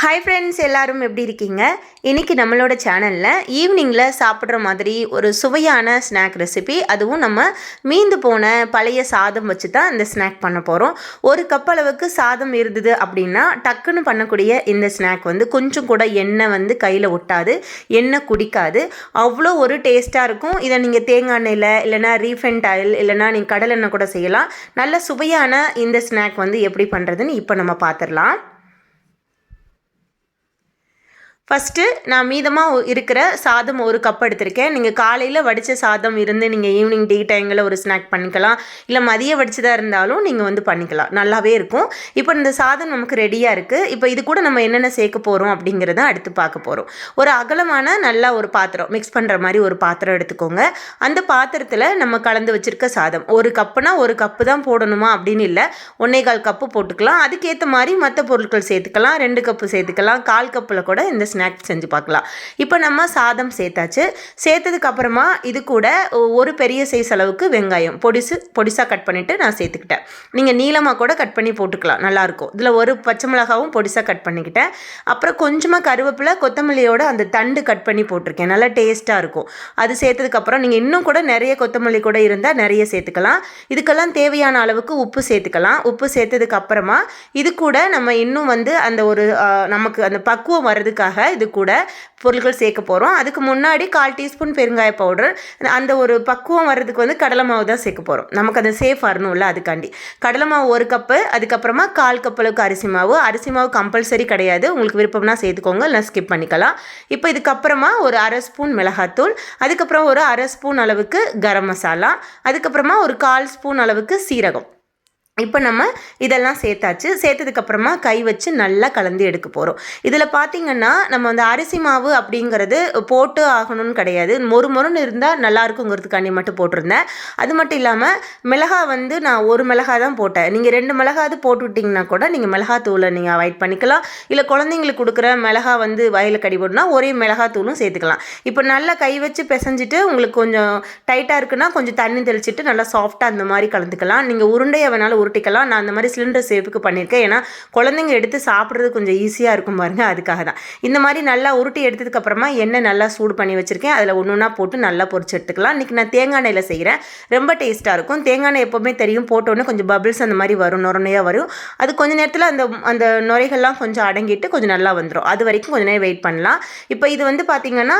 Hi friends எல்லாரும் எப்படி இருக்கீங்க? இன்றைக்கி நம்மளோட சேனலில் ஈவினிங்கில் சாப்பிட்ற மாதிரி ஒரு சுவையான ஸ்நாக் ரெசிபி அதுவும் நம்ம மீந்து போன பழைய சாதம் வச்சு தான் இந்த ஸ்நாக் பண்ண போகிறோம் ஒரு கப் அளவுக்கு சாதம் இருந்தது அப்படின்னா டக்குன்னு பண்ணக்கூடிய இந்த ஸ்நாக் வந்து கொஞ்சம் கூட எண்ணெய் வந்து கையில் ஒட்டாது எண்ணெய் குடிக்காது. அவ்வளோ ஒரு டேஸ்ட்டாக இருக்கும். இதை நீங்கள் தேங்காய் எண்ணெயில் இல்லைனா ரீஃபைண்ட் ஆயில் இல்லைனா நீங்கள் கடலெண்ணெய் கூட செய்யலாம். நல்ல சுவையான இந்த ஸ்நாக் வந்து எப்படி பண்ணுறதுன்னு இப்போ நம்ம பார்த்துடலாம். ஃபஸ்ட்டு நான் மீதமாக இருக்கிற சாதம் ஒரு கப் எடுத்திருக்கேன். நீங்கள் காலையில் வடித்த சாதம் இருந்து நீங்கள் ஈவினிங் டீ டைமில் ஒரு ஸ்நாக் பண்ணிக்கலாம். இல்லை மதியம் வடிச்சதாக இருந்தாலும் நீங்கள் வந்து பண்ணிக்கலாம். நல்லாவே இருக்கும். இப்போ இந்த சாதம் நமக்கு ரெடியாக இருக்குது இப்போ இது கூட நம்ம என்னென்ன சேர்க்க போகிறோம் அப்படிங்கிறத அடுத்து பார்க்க போகிறோம் ஒரு அகலமான நல்லா ஒரு பாத்திரம் மிக்ஸ் பண்ணுற மாதிரி ஒரு பாத்திரம் எடுத்துக்கோங்க. அந்த பாத்திரத்தில் நம்ம கலந்து வச்சுருக்க சாதம். ஒரு கப்புனா ஒரு கப்பு தான் போடணுமா அப்படின்னு இல்லை. ஒன்றே கால் கப்பு போட்டுக்கலாம். அதுக்கேற்ற மாதிரி மற்ற பொருட்கள் சேர்த்துக்கலாம். ரெண்டு கப்பு சேர்த்துக்கலாம். கால் கப்பில் கூட இந்த ஸ்நாக்ஸ் செஞ்சு பார்க்கலாம். இப்போ நம்ம சாதம் சேர்த்தாச்சு. சேர்த்ததுக்கு அப்புறமா இது கூட ஒரு பெரிய சைஸ் அளவுக்கு வெங்காயம். பொடிசு பொடிசாக கட் பண்ணிவிட்டு நான் சேர்த்துக்கிட்டேன். நீங்கள் நீளமாக கூட கட் பண்ணி போட்டுக்கலாம். நல்லாயிருக்கும் இதில் ஒரு பச்சை மிளகாவும் பொடிசாக கட் பண்ணிக்கிட்டேன். அப்புறம் கொஞ்சமாக கருவேப்பிலை கொத்தமல்லியோட அந்த தண்டு கட் பண்ணி போட்டிருக்கேன். நல்லா டேஸ்ட்டாக இருக்கும். அது சேர்த்ததுக்கப்புறம் நீங்கள் இன்னும் கூட நிறைய கொத்தமல்லி கூட இருந்தால் நிறைய சேர்த்துக்கலாம். இதுக்கெல்லாம் தேவையான அளவுக்கு உப்பு சேர்த்துக்கலாம். உப்பு சேர்த்ததுக்கு அப்புறமா இது கூட நம்ம இன்னும் வந்து அந்த ஒரு நமக்கு அந்த பக்குவம் வர்றதுக்காக இது கூட பொருட்கள் சேர்க்க போகிறோம் அதுக்கு முன்னாடி கால் டீஸ்பூன் பெருங்காய பவுடர் அந்த ஒரு பக்குவம் வர்றதுக்கு வந்து கடலை மாவு தான் சேர்க்க போகிறோம் நமக்கு அது சேஃப் வரணும்ல அதுக்காண்டி. கடலை மாவு ஒரு கப்பு அதுக்கப்புறமா கால் கப் அளவுக்கு அரிசி மாவு. அரிசி மாவு கம்பல்சரி கிடையாது. உங்களுக்கு விருப்பம்னா சேர்த்துக்கோங்க இல்லை ஸ்கிப் பண்ணிக்கலாம். இப்போ இதுக்கப்புறமா ஒரு அரை ஸ்பூன் மிளகாத்தூள் அதுக்கப்புறம் ஒரு அரை ஸ்பூன் அளவுக்கு கரம் மசாலா அதுக்கப்புறமா ஒரு கால் ஸ்பூன் அளவுக்கு சீரகம். இப்போ நம்ம இதெல்லாம் சேர்த்தாச்சு. சேர்த்ததுக்கப்புறமா கை வச்சு நல்லா கலந்து எடுக்க போகிறோம் இதில் பார்த்திங்கன்னா நம்ம வந்து அரிசி மாவு அப்படிங்கிறது போட்டு ஆகணும்னு கிடையாது. மொறு மொறுன்னு இருந்தால் நல்லா இருக்குங்கிறதுக்காண்டி மட்டும் போட்டிருந்தேன். அது மட்டும் இல்லாமல் மிளகா வந்து நான் ஒரு மிளகா தான் போட்டேன். நீங்கள் ரெண்டு மிளகாவது போட்டு விட்டிங்கன்னா கூட நீங்கள் மிளகாத்தூளை நீங்கள் அவாய்ட் பண்ணிக்கலாம். இல்லை குழந்தைங்களுக்கு கொடுக்குற மிளகா வந்து வயலில் கடி ஒரே ஒரே மிளகாத்தூளும் சேர்த்துக்கலாம். இப்போ நல்லா கை வச்சு பிசைஞ்சிட்டு உங்களுக்கு கொஞ்சம் டைட்டாக இருக்குன்னா கொஞ்சம் தண்ணி தெளிச்சிட்டு நல்லா சாஃப்டாக அந்த மாதிரி கலந்துக்கலாம். நீங்கள் உருண்டையை வேணாலும் உருட்டிக்கலாம் நான் அந்த மாதிரி சிலிண்டர் சேஃபுக்கு பண்ணியிருக்கேன். ஏன்னா குழந்தைங்க எடுத்து சாப்பிட்றது கொஞ்சம் ஈஸியாக இருக்கும் பாருங்கள் அதுக்காக தான். இந்த மாதிரி நல்லா உருட்டி எடுத்ததுக்கப்புறமா எண்ணெய் நல்லா சூடு பண்ணி வச்சுருக்கேன். அதில் ஒன்று ஒன்றா போட்டு நல்லா பொறிச்சு எடுத்துக்கலாம். இன்றைக்கி நான் தேங்காய் எண்ணெயில் செய்கிறேன் ரொம்ப டேஸ்ட்டாக இருக்கும். தேங்காய் எண்ணெய் எப்போவுமே தெரியும். போட்டோன்னே கொஞ்சம் பபிள்ஸ் அந்த மாதிரி வரும் நுரணையாக வரும். அது கொஞ்ச நேரத்தில் அந்த அந்த நுரைகள்லாம் கொஞ்சம் அடங்கிட்டு கொஞ்சம் நல்லா வந்துடும் அது வரைக்கும் கொஞ்சம் நேரம் வெயிட் பண்ணலாம். இப்போ இது வந்து பார்த்திங்கன்னா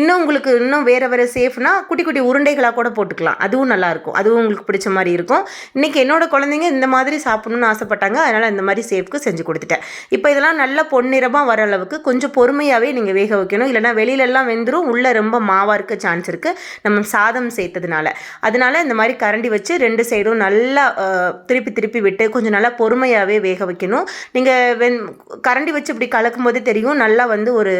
இன்னும் உங்களுக்கு இன்னும் வேறு வேறு சேஃப்னா குட்டி குட்டி உருண்டைகளாக கூட போட்டுக்கலாம். அதுவும் நல்லாயிருக்கும் அதுவும் உங்களுக்கு பிடிச்ச மாதிரி இருக்கும். இன்றைக்கி என்னோட என்னோடய குழந்தைங்க இந்த மாதிரி சாப்பிட்ணுன்னு ஆசைப்பட்டாங்க. அதனால் இந்த மாதிரி சேஃப்க்கு செஞ்சு கொடுத்துட்டேன். இப்போ இதெல்லாம் நல்ல பொன்னிறமாக வர அளவுக்கு கொஞ்சம் பொறுமையாகவே நீங்கள் வேக வைக்கணும். இல்லைனா வெளியிலலாம் வெந்துடும் உள்ளே ரொம்ப மாவாக இருக்க சான்ஸ் இருக்குது நம்ம சாதம் சேர்த்ததுனால. அதனால இந்த மாதிரி கரண்டி வச்சு ரெண்டு சைடும் நல்லா திருப்பி திருப்பி விட்டு கொஞ்சம் நல்லா பொறுமையாகவே வேக வைக்கணும். நீங்கள் வெந் கரண்டி வச்சு இப்படி கலக்கும் போதே தெரியும். நல்லா வந்து ஒரு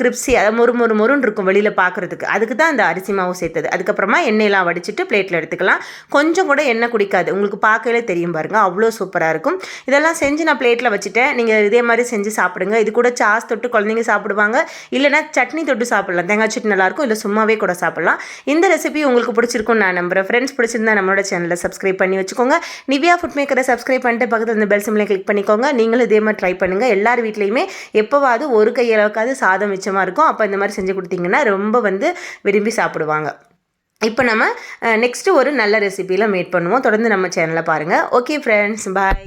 கிரிப்ஸி அதை மொறு மொறு மொறுன்னு இருக்கும் வெளியில் பார்க்குறதுக்கு அதுக்கு தான் அந்த அரிசி மாவு சேர்த்தது. அதுக்கப்புறமா எண்ணெயெல்லாம் வடிச்சிட்டு பிளேட்டில் எடுத்துக்கலாம். கொஞ்சம் கூட எண்ணெய் குடிக்காது. உங்களுக்கு பார்க்கலே தெரியும் பாருங்கள் அவ்வளோ சூப்பராக இருக்கும். இதெல்லாம் செஞ்சு நான் பிளேட்டில் வச்சுட்டேன். நீங்கள் இதே மாதிரி செஞ்சு சாப்பிடுங்க. இது கூட சாஸ் தொட்டு குழந்தைங்க சாப்பிடுவாங்க. இல்லைனா சட்னி தொட்டு சாப்பிட்லாம். தேங்காய் சட்னி நல்லாயிருக்கும் இல்லை சும்மாவே கூட சாப்பிட்லாம். இந்த ரெசிபி உங்களுக்கு பிடிச்சிருக்கும் நான் நம்புகிறேன் ஃப்ரெண்ட்ஸ் பிடிச்சிருந்தா நம்மளோட சேனலை சப்ஸ்கிரைப் பண்ணி வச்சுக்கோங்க. நிவியா ஃபுட் மேக்கரை சப்ஸ்கிரைப் பண்ணிட்டு பக்கத்தில் இந்த பெல் சிம்லை கிளிக் பண்ணிக்கோங்க. நீங்களும் இதே மாதிரி ட்ரை பண்ணுங்கள் எல்லார் வீட்லேயுமே எப்போவாது ஒரு கையளவுக்காவது சாதம் மிச்சமாக இருக்கும். அப்போ இந்த மாதிரி செஞ்சு கொடுத்தீங்கன்னா ரொம்ப வந்து விரும்பி சாப்பிடுவாங்க. இப்போ நம்ம நெக்ஸ்ட்டு ஒரு நல்ல ரெசிபியில் மேட் பண்ணுவோம். தொடர்ந்து நம்ம சேனலை பாருங்கள் ஓகே ஃப்ரெண்ட்ஸ் பாய்